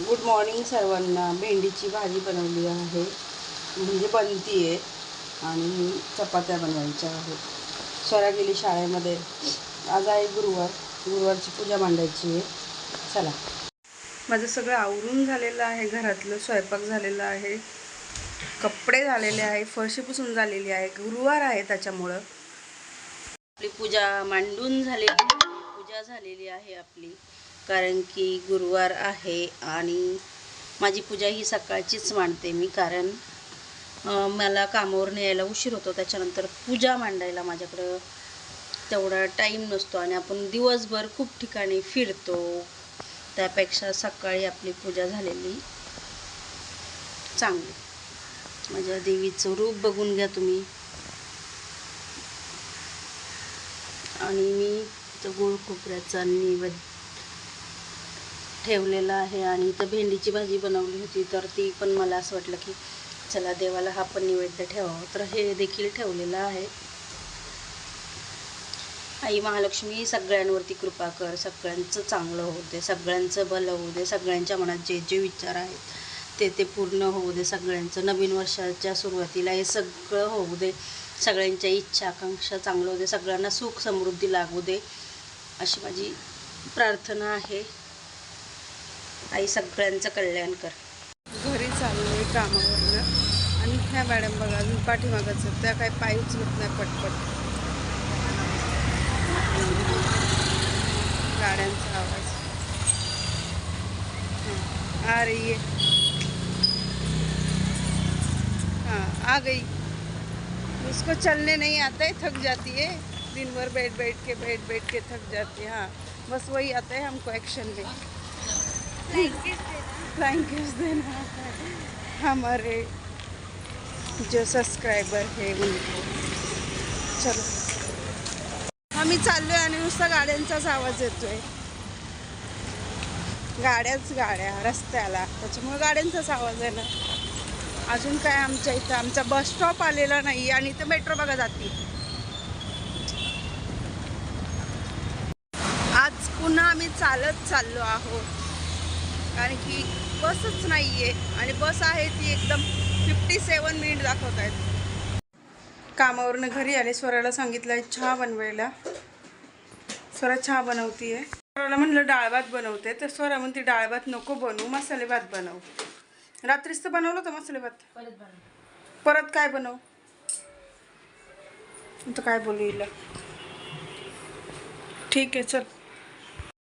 Good morning सर्वांना. भेंडीची भाजी बनवली आहे. म्हणजे बनती आहे आणि चपात्या बनवायच्या आहेत. स्वरा गेली शाळेमध्ये. आज आहे गुरुवार. गुरुवारची पूजा मांडायची आहे. चला. माझं सगळं आवरून झालेलं आहे. घरातलं स्वयंपाक झालेला आहे. कपडे झालेले आहे फरशी पुसून झालेली आहे. गुरुवार आहे त्याच्यामुळं. आपली पूजा मांडून झालेली आहे. पूजा झालेली आहे आपली. कारण की गुरुवार आहे आणि माझी पूजा ही सकाळचीच मांडते मी कारण मला कामावरून यायला उशीर होतो. त्याच्यानंतर पूजा मांडायला माझ्याकडं तेवढा टाईम नसतो आणि आपण दिवसभर खूप ठिकाणी फिरतो. त्यापेक्षा सकाळी आपली पूजा झालेली चांगली. माझ्या देवीचं रूप बघून घ्या तुम्ही. आणि मी इथं गोळ खोबऱ्याचा निवेद ठेवलेलं आहे आणि इथं भेंडीची भाजी बनवली होती तर ती पण मला असं वाटलं की चला देवाला हा पण नैवेद्य ठेवावं. तर हे देखील ठेवलेलं आहे. आई महालक्ष्मी सगळ्यांवरती कृपा कर. सगळ्यांचं चांगलं होऊ दे सगळ्यांचं भलं होऊ दे सगळ्यांच्या मनात जे जे विचार आहेत ते ते पूर्ण होऊ दे. सगळ्यांचं नवीन वर्षाच्या सुरुवातीला हे सगळं होऊ दे. सगळ्यांच्या इच्छा आकांक्षा चांगलं होऊ दे. सगळ्यांना सुख समृद्धी लागू दे. अशी माझी प्रार्थना आहे. आई सगळ्यांचं कल्याण कर. घरी चाललो आहे कामावरनं. आणि ह्या मॅडम बघा पाय उचलत नाही पटपट. गाड्यांचा आवाज़. हाँ, आ रही है. हाँ आ गई. उसको चलने नहीं आता है थक जाती है. दिन भर बैठ बैठ के बैठ बैठ के थक जाती है. हाँ बस वही आता है हमको एक्शन में. फ्लाइंग किस देना हमारे जो सबस्क्रायबर है उनको। चलो। आम्ही चाललोय आणि नुसता गाड्यांचाच आवाज येतोय. गाड्याच गाड्या रस्त्याला. त्याच्यामुळे गाड्यांचाच आवाज आहे ना. अजून काय आमच्या इथं? आमचा बस स्टॉप आलेला नाही आणि इथं मेट्रो बघा जाते. आज पुन्हा आम्ही चालत चाललो आहोत. कारण की बसच नाही आहे आणि बस आहे ती एकदम फिफ्टी सेवन मिनिट दाखवत आहेत कामावरनं घरी आले स्वराला सांगितलं चहा बनवायला. स्वरा चहा बनवतीये. स्वराला म्हणलं डाळ भात बनवते तर स्वरा म्हणते डाळ भात नको बनवू मसाले भात बनव. रात्रीच तर बनवलं होतं मसाले भात? परत काय बनव? आता काय बोलू हिला? ठीक आहे चल.